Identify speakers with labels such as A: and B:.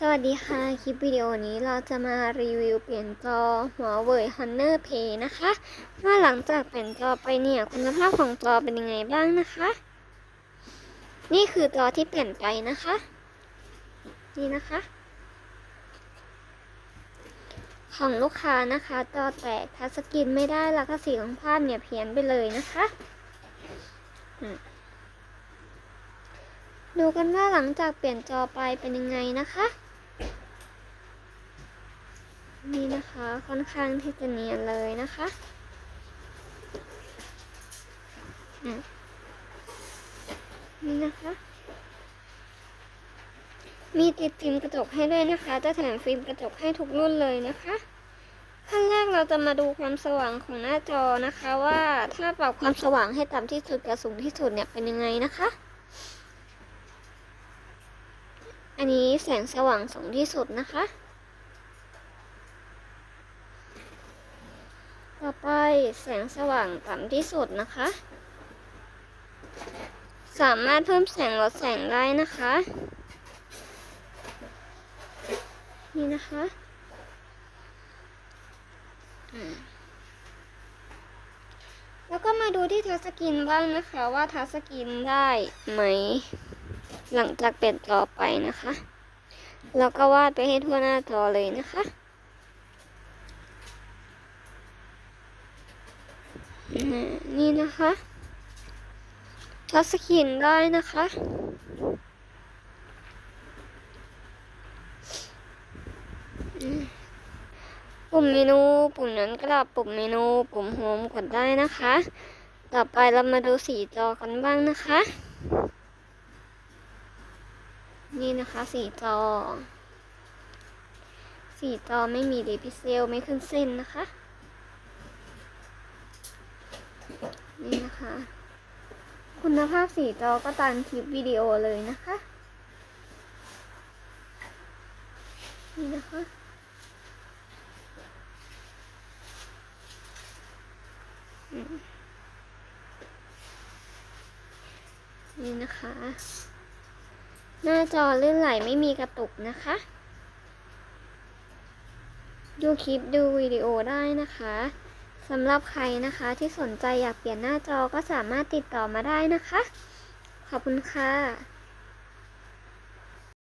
A: สวัสดีค่ะ คลิปวิดีโอนี้เราจะมารีวิวเปลี่ยนจอหัวเว่ย Honor Pay นะคะ ว่าหลังจากเปลี่ยนจอไปเนี่ย คุณภาพของจอเป็นยังไงบ้างนะคะ นี่คือจอที่เปลี่ยนไปนะคะ นี่นะคะ ของลูกค้านะคะ จอแตกทัชสกรีนไม่ได้แล้วก็สีของภาพเนี่ยเพี้ยนไปเลยนะคะดูกันว่าหลังจากเปลี่ยนจอไปเป็นยังไงนะคะ นี่นะคะค่อนข้างที่จะเนียนเลยนะคะนี่นะคะ มีติดฟิล์มกระจกให้ด้วยนะคะ จะแถมฟิล์มกระจกให้ทุกรุ่นเลยนะคะขั้นแรกเราจะมาดูความสว่างของหน้าจอนะคะว่าถ้าปรับความสว่างให้ต่ำที่สุดกับสูงที่สุดเนี่ยเป็นยังไงนะคะ อันนี้แสงสว่างสูงที่สุดนะคะ ต่อไปแสงสว่างต่ำที่สุดนะคะ สามารถเพิ่มแสงลดแสงได้นะคะ นี่นะคะแล้วก็มาดูที่ทัสกรีนบ้างนะคะ ว่าทัสกรีนได้ไหม หลังจากเปลี่ยนจอไปนะคะ แล้วก็วาดไปให้ทั่วหน้าจอเลยนะคะอืม นี่นะคะทัชสกรีนได้นะคะปุ่มเมนูปุ่มนั้นกลับปุ่มเมนูปุ่มโฮมกดได้นะคะ ต่อไปเรามาดูสีจอกันบ้างนะคะ นี่นะคะสีจอ สีจอไม่มีดีพิเซลไม่ขึ้นเส้นนะคะ นี่นะคะ คุณภาพสีจอก็ตามคลิปวิดีโอเลยนะคะ นี่นะคะนี่นะคะ หน้าจอลื่นไหลไม่มีกระตุกนะคะ ดูคลิปดูวิดีโอได้นะคะ สำหรับใครนะคะที่สนใจอยากเปลี่ยนหน้าจอก็สามารถติดต่อมาได้นะคะ ขอบคุณค่ะ